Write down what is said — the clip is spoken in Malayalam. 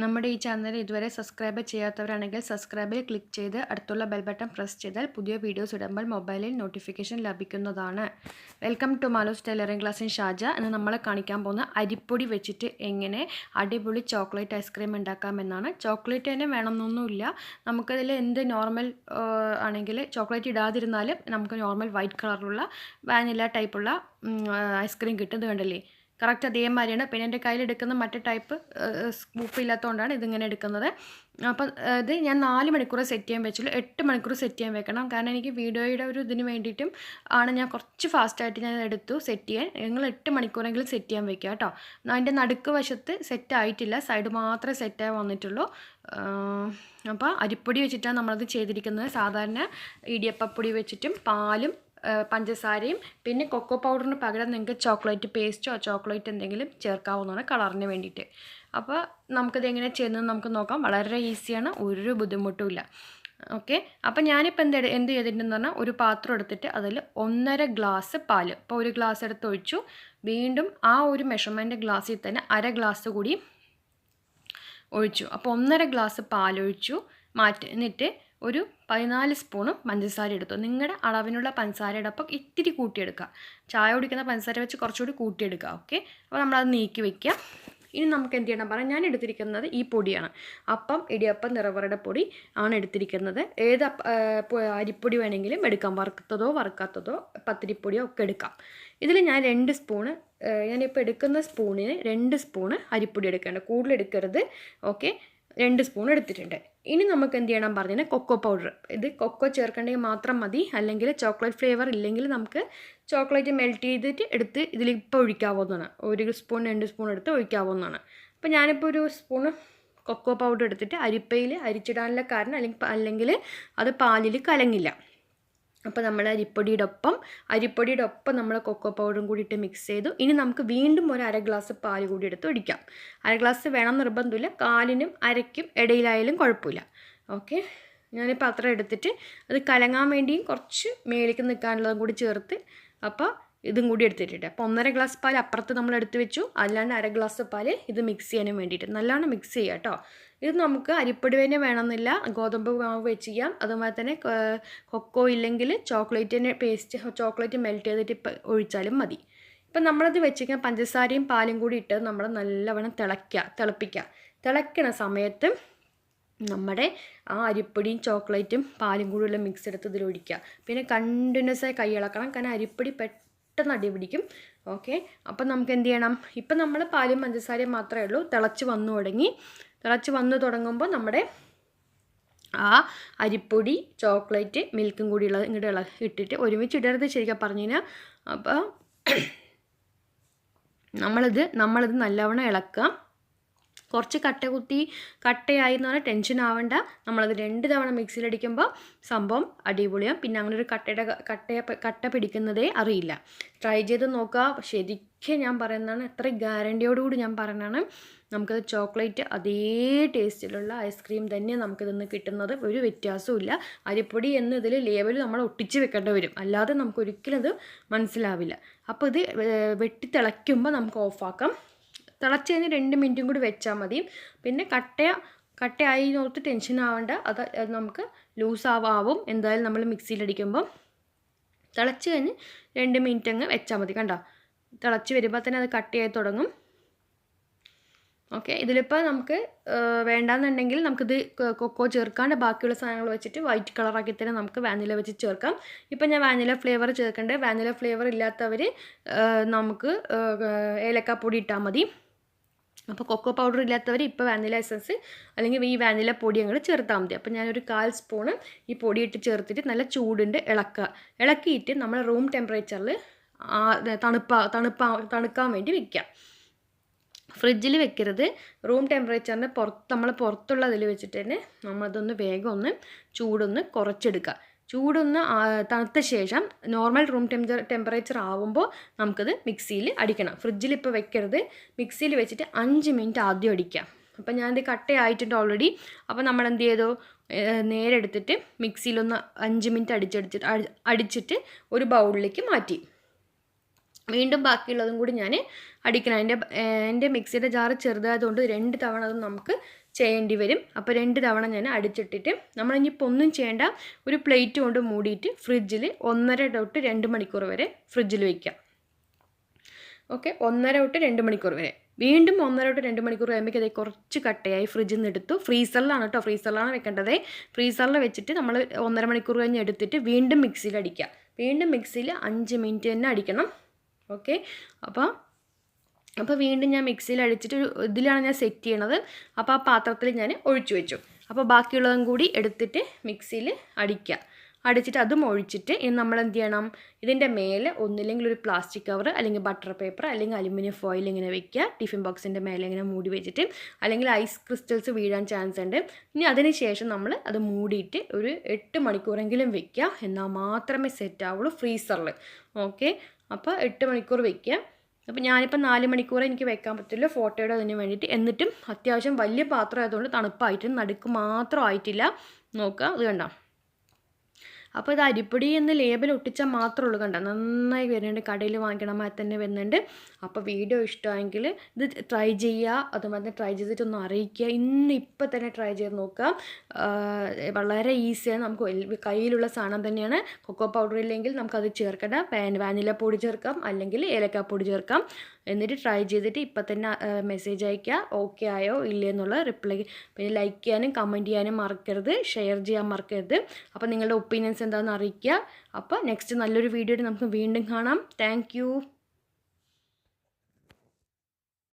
നമ്മുടെ ഈ ചാനൽ ഇതുവരെ സബ്സ്ക്രൈബ് ചെയ്യാത്തവരാണെങ്കിൽ സബ്സ്ക്രൈബിൽ ക്ലിക്ക് ചെയ്ത് അടുത്തുള്ള ബെൽ ബട്ടൺ പ്രസ് ചെയ്താൽ പുതിയ വീഡിയോസ് ഇടുമ്പോൾ മൊബൈലിൽ നോട്ടിഫിക്കേഷൻ ലഭിക്കുന്നതാണ്. Welcome to Malos tailoring class in Shaja. എന്ന് നമ്മൾ കാണിക്കാൻ പോകുന്ന അരിപ്പൊടി വെച്ചിട്ട് എങ്ങനെ അടിപൊളി ചോക്ലേറ്റ് ഐസ്ക്രീം ഉണ്ടാക്കാമെന്നാണ്. ചോക്ലേറ്റ് തന്നെ വേണമെന്നൊന്നുമില്ല. നമുക്കതിൽ എന്ത് നോർമൽ ആണെങ്കിൽ ചോക്ലേറ്റ് ഇടാതിരുന്നാലും നമുക്ക് നോർമൽ വൈറ്റ് കളറുള്ള വാനില ടൈപ്പുള്ള ഐസ്ക്രീം കിട്ടുന്നത് കണ്ടല്ലേ? കറക്റ്റ് അതേമാതിരിയാണ് പിന്നെ എന്റെ കയ്യിലെടുക്കുന്ന മറ്റേ ടൈപ്പ് സ്കൂപ്പ് ഇല്ലാത്തതുകൊണ്ടാണ് ഇതിങ്ങനെ എടുക്കുന്നത്. അപ്പം ഇത് ഞാൻ നാല് മണിക്കൂർ സെറ്റ് ചെയ്യാൻ വെച്ചുള്ളൂ എട്ട് മണിക്കൂർ സെറ്റ് ചെയ്യാൻ വെക്കണം. കാരണം എനിക്ക് വീഡിയോയുടെ ഒരു ഇതിന് വേണ്ടിയിട്ടും ആണ് ഞാൻ കുറച്ച് ഫാസ്റ്റായിട്ട് ഞാൻ എടുത്തു സെറ്റ് ചെയ്യാൻ. നിങ്ങൾ എട്ട് മണിക്കൂറെങ്കിലും സെറ്റ് ചെയ്യാൻ വെക്കുക കേട്ടോ. അതിന്റെ നടുക്ക് വശത്ത് സെറ്റ് ആയിട്ടില്ല. സൈഡ് മാത്രമേ സെറ്റായി വന്നിട്ടുള്ളൂ. അപ്പോൾ അരിപ്പൊടി വെച്ചിട്ടാണ് നമ്മളത് ചെയ്തിരിക്കുന്നത്. സാധാരണ ഇടിയപ്പപ്പൊടി വെച്ചിട്ടും പാലും പഞ്ചസാരയും പിന്നെ കൊക്കോ പൗഡറിന് പകരം നിങ്ങൾക്ക് ചോക്ലേറ്റ് പേസ്റ്റോ ചോക്ലേറ്റ് എന്തെങ്കിലും ചേർക്കാവുന്നതാണ് കളറിന് വേണ്ടിയിട്ട്. അപ്പോൾ നമുക്കിത് എങ്ങനെ ചെയ്യുന്നത് നമുക്ക് നോക്കാം. വളരെ ഈസിയാണ് ഒരു ബുദ്ധിമുട്ടുമില്ല ഓക്കെ അപ്പം ഞാനിപ്പോൾ എന്ത് എന്ത് ചെയ്തിട്ടുണ്ടെന്ന് പറഞ്ഞാൽ ഒരു പാത്രം എടുത്തിട്ട് അതിൽ ഒന്നര ഗ്ലാസ് പാൽ. ഇപ്പോൾ ഒരു ഗ്ലാസ് എടുത്ത് ഒഴിച്ചു. വീണ്ടും ആ ഒരു മെഷർമെന്റ് ഗ്ലാസ്സിൽ തന്നെ അര ഗ്ലാസ് കൂടി ഒഴിച്ചു. അപ്പോൾ ഒന്നര ഗ്ലാസ് പാലൊഴിച്ചു. മാറ്റി എന്നിട്ട് ഒരു പതിനാല് സ്പൂണും പഞ്ചസാര എടുത്തു. നിങ്ങളുടെ അളവിനുള്ള പഞ്ചസാരയുടെ ഒപ്പം ഇത്തിരി കൂട്ടിയെടുക്കുക. ചായ കുടിക്കുന്ന പഞ്ചസാര വെച്ച് കുറച്ചുകൂടി കൂട്ടിയെടുക്കുക. ഓക്കെ? അപ്പോൾ നമ്മളത് നീക്കി വയ്ക്കുക ഇനി നമുക്ക് എന്ത് ചെയ്യണം? പറയാം ഞാൻ എടുത്തിരിക്കുന്നത് ഈ പൊടിയാണ്. അപ്പം ഇടിയപ്പം നിറവറയുടെ പൊടി ആണ് എടുത്തിരിക്കുന്നത്. ഏത് അരിപ്പൊടി വേണമെങ്കിലും എടുക്കാം. വറുത്തതോ വറുക്കാത്തതോ പത്തിരിപ്പൊടിയോ ഒക്കെ എടുക്കാം. ഇതിൽ ഞാൻ രണ്ട് സ്പൂണ് ഞാനിപ്പോൾ എടുക്കുന്ന സ്പൂണിന് രണ്ട് സ്പൂണ് അരിപ്പൊടി എടുക്കേണ്ട. കൂടുതൽ എടുക്കരുത്. ഓക്കെ? രണ്ട് സ്പൂൺ എടുത്തിട്ടുണ്ട്. ഇനി നമുക്ക് എന്ത് ചെയ്യണം പറഞ്ഞാൽ കൊക്കോ പൗഡർ ഇത് കൊക്കോ ചേർക്കേണ്ടെങ്കിൽ മാത്രം മതി. അല്ലെങ്കിൽ ചോക്ലേറ്റ് ഫ്ലേവർ ഇല്ലെങ്കിൽ നമുക്ക് ചോക്ലേറ്റ് മെൽറ്റ് ചെയ്തിട്ട് എടുത്ത് ഇതിൽ ഇപ്പോൾ ഒഴിക്കാവുന്നതാണ്. ഒരു സ്പൂൺ രണ്ട് സ്പൂൺ എടുത്ത് ഒഴിക്കാവുന്നതാണ്. അപ്പോൾ ഞാനിപ്പോൾ ഒരു സ്പൂൺ കൊക്കോ പൗഡർ എടുത്തിട്ട് അരിപ്പയിൽ അരിച്ചിടാനുള്ള കാരണം അല്ലെങ്കിൽ അല്ലെങ്കിൽ അത് പാലിൽ കലങ്ങില്ല. അപ്പോൾ നമ്മൾ അരിപ്പൊടിയുടെ ഒപ്പം അരിപ്പൊടിയുടെ ഒപ്പം നമ്മൾ കൊക്കോ പൗഡറും കൂടി ഇട്ട് മിക്സ് ചെയ്തു. ഇനി നമുക്ക് വീണ്ടും ഒരു അര ഗ്ലാസ് പാൽ കൂടി എടുത്ത് ഒഴിക്കാം. അര ഗ്ലാസ് വേണം നിർബന്ധമില്ല. കാലിനും അരയ്ക്കും ഇടയിലായാലും കുഴപ്പമില്ല. ഓക്കെ ഞാൻ പാത്രം എടുത്തിട്ട് അത് കലങ്ങാൻ വേണ്ടിയും കുറച്ച് മേലേക്ക് നിൽക്കാനുള്ളതും കൂടി ചേർത്ത് അപ്പോൾ ഇതും കൂടി എടുത്തിട്ടുണ്ട്. അപ്പോൾ ഒന്നര ഗ്ലാസ് പാൽ അപ്പുറത്ത് നമ്മൾ എടുത്ത് വെച്ചു. അല്ലാണ്ട് അര ഗ്ലാസ് പാൽ ഇത് മിക്സ് ചെയ്യാനും വേണ്ടിയിട്ട്. നല്ലോണം മിക്സ് ചെയ്യുക കേട്ടോ. ഇത് നമുക്ക് അരിപ്പൊടി തന്നെ വേണമെന്നില്ല. ഗോതമ്പ് മാവ് വെച്ച് ചെയ്യാം. അതുപോലെ തന്നെ കൊക്കോ ഇല്ലെങ്കിൽ ചോക്ലേറ്റിന്റെ പേസ്റ്റ് ചോക്ലേറ്റ് മെൽറ്റ് ചെയ്തിട്ട് ഒഴിച്ചാലും മതി. ഇപ്പം നമ്മളത് വെച്ചിരിക്കാൻ പഞ്ചസാരയും പാലും കൂടി ഇട്ട് നമ്മൾ നല്ലവണ്ണം തിളയ്ക്കുക തിളപ്പിക്കുക. തിളയ്ക്കണ സമയത്ത് നമ്മുടെ ആ അരിപ്പൊടിയും ചോക്ലേറ്റും പാലും കൂടിയുള്ള മിക്സ് എടുത്ത് ഇതിൽ ഒഴിക്കുക. പിന്നെ കണ്ടിന്യൂസ് ആയി കൈ ഇളക്കണം കാരണം അരിപ്പൊടി പെട്ടെന്ന് അടി പിടിക്കും. ഓക്കെ? അപ്പം നമുക്ക് എന്ത് ചെയ്യണം? ഇപ്പം നമ്മൾ പാലും പഞ്ചസാരയും മാത്രമേ ഉള്ളൂ. തിളച്ച് വന്നു തുടങ്ങി. തിളച്ച് വന്നു തുടങ്ങുമ്പോൾ നമ്മുടെ ആ അരിപ്പൊടി ചോക്ലേറ്റ് മിൽക്കും കൂടി ഉള്ളത് ഇങ്ങോട്ട് ഇള ഇട്ടിട്ട് ഒരുമിച്ച് ഇടരുത് ശരിക്കും പറഞ്ഞു കഴിഞ്ഞാൽ. അപ്പോൾ നമ്മളിത് നമ്മളിത് നല്ലവണ്ണം ഇളക്കാം. കുറച്ച് കട്ട കുത്തി കട്ടയായി എന്ന് പറഞ്ഞാൽ ടെൻഷൻ ആവേണ്ട. നമ്മളത് രണ്ട് തവണ മിക്സിയിലടിക്കുമ്പോൾ സംഭവം അടിപൊളിയാവും പിന്നെ അങ്ങനെ ഒരു കട്ടയുടെ കട്ടയെ കട്ട പിടിക്കുന്നതേ അറിയില്ല. ട്രൈ ചെയ്ത് നോക്കുക ശരിക്കും ഞാൻ പറയുന്നതാണ് എത്ര ഗ്യാരണ്ടിയോടുകൂടി ഞാൻ പറയുന്നതാണ് നമുക്കത് ചോക്ലേറ്റ് അതേ ടേസ്റ്റിലുള്ള ഐസ്ക്രീം തന്നെ നമുക്കിതിന്ന് കിട്ടുന്നത്. ഒരു വ്യത്യാസവും അരിപ്പൊടി എന്ന ഇതിൽ ലേബൽ നമ്മൾ ഒട്ടിച്ച് വെക്കേണ്ടി വരും. അല്ലാതെ നമുക്കൊരിക്കലും അത് മനസ്സിലാവില്ല. അപ്പോൾ ഇത് വെട്ടി തിളയ്ക്കുമ്പോൾ നമുക്ക് ഓഫാക്കാം തിളച്ച് കഴിഞ്ഞ് രണ്ട് മിനിറ്റും കൂടി വെച്ചാൽ മതി. പിന്നെ കട്ടയ കട്ടയായി നോർത്ത് ടെൻഷൻ ആവേണ്ട. അത് നമുക്ക് ലൂസ് ആവാവും എന്തായാലും നമ്മൾ മിക്സിയിലടിക്കുമ്പോൾ തിളച്ച് കഴിഞ്ഞ് രണ്ട് മിനിറ്റ് അങ്ങ് വെച്ചാൽ മതി കണ്ടോ? തിളച്ച് വരുമ്പോൾ തന്നെ അത് കട്ടയായി തുടങ്ങും. ഓക്കെ ഇതിലിപ്പോൾ നമുക്ക് വേണ്ടാന്നുണ്ടെങ്കിൽ നമുക്കിത് കൊക്കോ ചേർക്കാണ്ട് ബാക്കിയുള്ള സാധനങ്ങൾ വെച്ചിട്ട് വൈറ്റ് കളറാക്കി തന്നെ നമുക്ക് വാനില വെച്ച് ചേർക്കാം. ഇപ്പം ഞാൻ വാനില ഫ്ലേവർ ചേർക്കേണ്ടത് വാനില ഫ്ലേവർ ഇല്ലാത്തവർ നമുക്ക് ഏലക്കാപ്പൊടി ഇട്ടാൽ മതി. അപ്പോൾ കൊക്കോ പൗഡർ ഇല്ലാത്തവർ ഇപ്പോൾ വാനില എസൻസ് അല്ലെങ്കിൽ ഈ വാനില പൊടി അങ്ങോട്ട് ചേർത്താൽ മതി. അപ്പോൾ ഞാനൊരു കാൽ സ്പൂണ് ഈ പൊടി ഇട്ട് ചേർത്തിട്ട് നല്ല ചൂടുണ്ട് ഇളക്കുക ഇളക്കിയിട്ട് നമ്മൾ റൂം ടെമ്പറേച്ചറിൽ തണുപ്പാ തണുപ്പാ തണുക്കാൻ വേണ്ടി വെക്കുക ഫ്രിഡ്ജിൽ വെക്കരുത്. റൂം ടെമ്പറേച്ചറിന്റെ പുറത്ത് നമ്മൾ പുറത്തുള്ള ഇതിൽ വെച്ചിട്ട് തന്നെ നമ്മളതൊന്ന് വേഗം ഒന്ന് ചൂടൊന്ന് കുറച്ചെടുക്കുക ചൂടൊന്ന് തണുത്ത ശേഷം നോർമൽ റൂം ടെമ്പർ ടെമ്പറേച്ചർ ആവുമ്പോൾ നമുക്കത് മിക്സിയിൽ അടിക്കണം. ഫ്രിഡ്ജിൽ ഇപ്പോൾ വെക്കരുത്. മിക്സിയിൽ വെച്ചിട്ട് അഞ്ച് മിനിറ്റ് ആദ്യം അടിക്കാം അപ്പം ഞാനിത് കട്ടയായിട്ടുണ്ട് ഓൾറെഡി അപ്പോൾ നമ്മൾ എന്ത് ചെയ്തു? നേരെ എടുത്തിട്ട് മിക്സിയിലൊന്ന് അഞ്ച് മിനിറ്റ് അടിച്ചടിച്ചിട്ട് അടിച്ചിട്ട് ഒരു ബൗളിലേക്ക് മാറ്റി. വീണ്ടും ബാക്കിയുള്ളതും കൂടി ഞാൻ അടിക്കണം. എന്റെ എന്റെ മിക്സിയുടെ ജാറ് ചെറുതായതുകൊണ്ട് രണ്ട് തവണ അത് നമുക്ക് ചെയ്യേണ്ടി വരും. അപ്പോൾ രണ്ട് തവണ ഞാൻ അടിച്ചിട്ടിട്ട് നമ്മളിനിയിപ്പോൾ ഒന്നും ചെയ്യേണ്ട ഒരു പ്ലേറ്റ് കൊണ്ട് മൂടിയിട്ട് ഫ്രിഡ്ജിൽ ഒന്നര തൊട്ട് രണ്ട് മണിക്കൂർ വരെ ഫ്രിഡ്ജിൽ വയ്ക്കാം ഓക്കെ ഒന്നര തൊട്ട് രണ്ട് മണിക്കൂർ വരെ. വീണ്ടും ഒന്നര തൊട്ട് രണ്ട് മണിക്കൂർ കഴിയുമ്പോൾ അതായത് കുറച്ച് കട്ടയായി ഫ്രിഡ്ജിൽ നിന്ന് എടുത്തു. ഫ്രീസറിലാണ് കേട്ടോ ഫ്രീസറിലാണ് വെക്കേണ്ടത്. ഫ്രീസറിൽ വെച്ചിട്ട് നമ്മൾ ഒന്നര മണിക്കൂർ കഴിഞ്ഞ് എടുത്തിട്ട് വീണ്ടും മിക്സിയിൽ അടിക്കുക വീണ്ടും മിക്സിയിൽ അഞ്ച് മിനിറ്റ് തന്നെ അടിക്കണം. ഓക്കെ അപ്പോൾ അപ്പോൾ വീണ്ടും ഞാൻ മിക്സിയിൽ അടിച്ചിട്ട് ഒരു ഇതിലാണ് ഞാൻ സെറ്റ് ചെയ്യണത്. അപ്പോൾ ആ പാത്രത്തിൽ ഞാൻ ഒഴിച്ചു വെച്ചു. അപ്പോൾ ബാക്കിയുള്ളതും കൂടി എടുത്തിട്ട് മിക്സിയിൽ അടിക്കുക. അടിച്ചിട്ട് അതും ഒഴിച്ചിട്ട് ഇനി നമ്മൾ എന്ത് ചെയ്യണം? ഇതിന്റെ മേലെ ഒന്നില്ലെങ്കിൽ ഒരു പ്ലാസ്റ്റിക് കവർ അല്ലെങ്കിൽ ബട്ടർ പേപ്പർ അല്ലെങ്കിൽ അലുമിനിയം ഫോയിൽ ഇങ്ങനെ വെക്കുക. ടിഫിൻ ബോക്സിന്റെ മേലെ ഇങ്ങനെ മൂടി വെച്ചിട്ട് അല്ലെങ്കിൽ ഐസ് ക്രിസ്റ്റൽസ് വീഴാൻ ചാൻസ് ഉണ്ട്. ഇനി അതിന് ശേഷം നമ്മൾ അത് മൂടിയിട്ട് ഒരു എട്ട് മണിക്കൂറെങ്കിലും വെക്കുക. എന്നാൽ മാത്രമേ സെറ്റ് ആവുള്ളൂ ഫ്രീസറിൽ ഓക്കെ അപ്പോൾ എട്ട് മണിക്കൂർ വെക്കുക. അപ്പോൾ ഞാനിപ്പോൾ നാല് മണിക്കൂർ എനിക്ക് വെക്കാൻ പറ്റില്ല ഫോട്ടോയുടെ അതിന് വേണ്ടിയിട്ട്. എന്നിട്ടും അത്യാവശ്യം വലിയ പാത്രം ആയതുകൊണ്ട് തണുപ്പായിട്ട് നടുക്ക് മാത്രം ആയിട്ടില്ല. നോക്കുക. അത് കണ്ടോ? അപ്പോൾ ഇത് അരിപ്പൊടി എന്ന് ലേബൽ ഒട്ടിച്ചാൽ മാത്രമേ ഉള്ളൂ കണ്ട? നന്നായി വരുന്നുണ്ട്. കടയിൽ വാങ്ങിക്കണ മാതിരി തന്നെ വരുന്നുണ്ട്. അപ്പോൾ വീഡിയോ ഇഷ്ടമായെങ്കിൽ ഇത് ട്രൈ ചെയ്യുക. അതുപോലെ തന്നെ ട്രൈ ചെയ്തിട്ടൊന്ന് അറിയിക്കുക. ഇന്ന് ഇപ്പം തന്നെ ട്രൈ ചെയ്ത് നോക്കുക. വളരെ ഈസിയാണ് നമുക്ക് കയ്യിലുള്ള സാധനം തന്നെയാണ്. കൊക്കോ പൗഡർ ഇല്ലെങ്കിൽ നമുക്കത് ചേർക്കണ്ട. വാനില പൊടി ചേർക്കാം. അല്ലെങ്കിൽ ഏലക്കാപ്പൊടി ചേർക്കാം. എന്നിട്ട് ട്രൈ ചെയ്തിട്ട് ഇപ്പം തന്നെ മെസ്സേജ് അയക്കുക ഓക്കെ ആയോ? ഇല്ലേ എന്നുള്ള റിപ്ലൈ പിന്നെ ലൈക്ക് ചെയ്യാനും കമന്റ് ചെയ്യാനും മറക്കരുത്. ഷെയർ ചെയ്യാൻ മറക്കരുത്. അപ്പോൾ നിങ്ങളുടെ ഒപ്പീനിയൻസ് എന്താണെന്ന് അറിയിക്കുക. അപ്പോൾ നെക്സ്റ്റ് നല്ലൊരു വീഡിയോയിൽ നമുക്ക് വീണ്ടും കാണാം. താങ്ക്